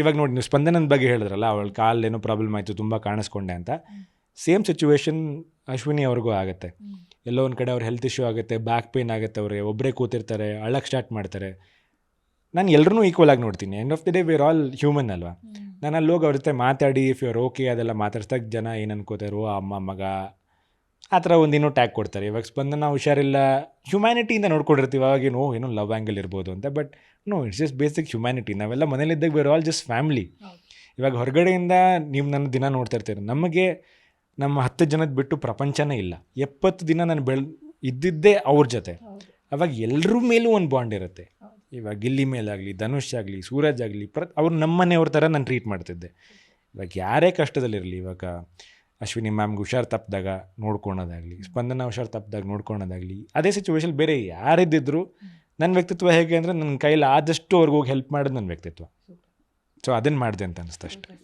ಇವಾಗ ನೋಡಿ ನೀವು ಸ್ಪಂದನದ ಬಗ್ಗೆ ಹೇಳಿದ್ರಲ್ಲ ಅವಳ ಕಾಲ್ ಏನೋ ಪ್ರಾಬ್ಲಮ್ ಆಯಿತು ತುಂಬ ಕಾಣಿಸ್ಕೊಂಡೆ ಅಂತ. ಸೇಮ್ ಸಿಚುವೇಶನ್ ಅಶ್ವಿನಿ ಅವ್ರಿಗೂ ಆಗುತ್ತೆ. ಎಲ್ಲೋ ಒಂದು ಕಡೆ ಅವ್ರ ಹೆಲ್ತ್ ಇಶ್ಯೂ ಆಗುತ್ತೆ ಬ್ಯಾಕ್ ಪೇನ್ ಆಗುತ್ತೆ ಅವ್ರಿಗೆ ಒಬ್ಬರೇ ಕೂತಿರ್ತಾರೆ ಅಳಕ್ಕೆ ಸ್ಟಾರ್ಟ್ ಮಾಡ್ತಾರೆ. ನಾನು ಎಲ್ಲರೂ ಈಕ್ವಲ್ ಆಗಿ ನೋಡ್ತೀನಿ. End of the day we're all human ಅಲ್ವಾ? ನಾನು ಅಲ್ಲಿ ಹೋಗಿ ಅವ್ರ ಜೊತೆ ಮಾತಾಡಿ ಇಫ್ ಯುವರ್ ಓಕೆ ಅದೆಲ್ಲ ಮಾತಾಡ್ಸ್ದಾಗ ಜನ ಏನು ಅನ್ಕೋತಾರೋ ಅಮ್ಮ ಮಗ ಆ ಥರ ಒಂದಿನ್ನೂ ಟ್ಯಾಗ್ ಕೊಡ್ತಾರೆ. ಇವಾಗ ಸ್ಪಂದನ ಹುಷಾರಿಲ್ಲ. ಹ್ಯುಮ್ಯಾನಿಟಿಯಿಂದ ನೋಡ್ಕೊಂಡಿರ್ತೀವಿ. ಅವಾಗ ಏನೋ ಏನೋ ಲವ್ ಆ್ಯಂಗಲ್ ಇರ್ಬೋದು ಅಂತ. But no it's just basic humanity ನಾವೆಲ್ಲ ಮನೇಲಿದ್ದಾಗ ವೇರ್ ಆಲ್ ಜಸ್ಟ್ ಫ್ಯಾಮ್ಲಿ ಇವಾಗ ಹೊರಗಡೆಯಿಂದ ನೀವು ನನ್ನ ದಿನ ನೋಡ್ತಾ ಇರ್ತೀರಿ. ನಮಗೆ ನಮ್ಮ ಹತ್ತು ಜನದ ಬಿಟ್ಟು ಪ್ರಪಂಚನೇ ಇಲ್ಲ. ಎಪ್ಪತ್ತು ದಿನ ನಾನು ಬೆಳ್ ಇದ್ದಿದ್ದೇ ಅವ್ರ ಜೊತೆ. ಅವಾಗ ಎಲ್ಲರ ಮೇಲೂ ಒಂದು ಬಾಂಡ್ ಇರುತ್ತೆ. ಇವಾಗ ಗಿಲ್ಲಿ ಮೇಲಾಗಲಿ ಧನುಷ್ ಆಗಲಿ ಸೂರಜ್ ಆಗಲಿ ಪ್ರ ಅವ್ರು ನಮ್ಮನೆಯವ್ರ ಥರ ನಾನು ಟ್ರೀಟ್ ಮಾಡ್ತಿದ್ದೆ. ಇವಾಗ ಯಾರೇ ಕಷ್ಟದಲ್ಲಿರಲಿ ಇವಾಗ ಅಶ್ವಿನಿ ಮ್ಯಾಮ್ಗೆ ಹುಷಾರು ತಪ್ಪಿದಾಗ ನೋಡ್ಕೊಳೋದಾಗಲಿ, ಸ್ಪಂದನ ಹುಷಾರು ತಪ್ಪಿದಾಗ ನೋಡ್ಕೊಳೋದಾಗಲಿ, ಅದೇ ಸಿಚುವೇಶನ್ ಬೇರೆ ಯಾರಿದ್ದಿದ್ರು ನನ್ನ ವ್ಯಕ್ತಿತ್ವ ಹೇಗೆ ಅಂದರೆ ನನ್ನ ಕೈಲಿ ಆದಷ್ಟು ಅವ್ರಿಗೆ ಹೋಗಿ ಹೆಲ್ಪ್ ಮಾಡೋದು ನನ್ನ ವ್ಯಕ್ತಿತ್ವ. ಸೊ ಅದನ್ನು ಮಾಡಿದೆ ಅಂತ ಅನಿಸ್ತು ಅಷ್ಟೇ.